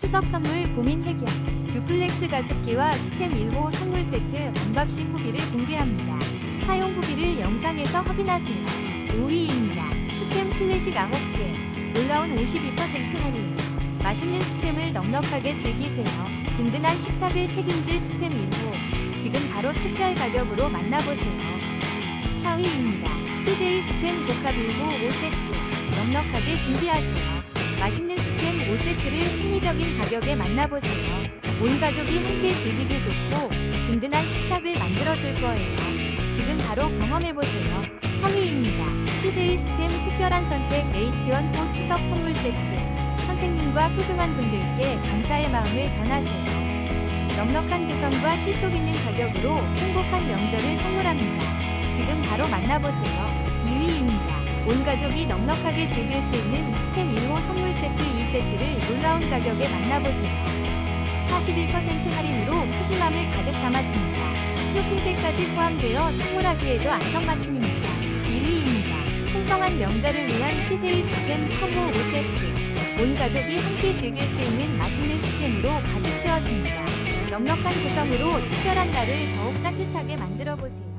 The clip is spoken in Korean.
추석 선물 고민 해결. 듀플렉스 가습기와 스팸 1호 선물 세트 언박싱 후기를 공개합니다. 사용 후기를 영상에서 확인하세요. 5위입니다. 스팸 클래식 9개. 놀라운 52% 할인. 맛있는 스팸을 넉넉하게 즐기세요. 든든한 식탁을 책임질 스팸 1호. 지금 바로 특별 가격으로 만나보세요. 4위입니다. CJ 스팸 복합 1호 5세트. 넉넉하게 준비하세요. 맛있는 스팸 5세트를 합리적인 가격에 만나보세요. 온 가족이 함께 즐기기 좋고 든든한 식탁을 만들어줄 거예요. 지금 바로 경험해보세요. 3위입니다. CJ 스팸 특별한 선택 H1호 추석 선물 세트. 선생님과 소중한 분들께 감사의 마음을 전하세요. 넉넉한 구성과 실속 있는 가격으로 행복한 명절을 선물합니다. 지금 바로 만나보세요. 2위입니다. 온 가족이 넉넉하게 즐길 수 있는 스팸 1호 선물 세트 2 세트를 놀라운 가격에 만나보세요. 41% 할인으로 푸짐함을 가득 담았습니다. 쇼핑백까지 포함되어 선물하기에도 안성맞춤입니다. 1위입니다. 풍성한 명절을 위한 CJ 스팸 콤보 5세트. 온 가족이 함께 즐길 수 있는 맛있는 스팸으로 가득 채웠습니다. 넉넉한 구성으로 특별한 날을 더욱 따뜻하게 만들어 보세요.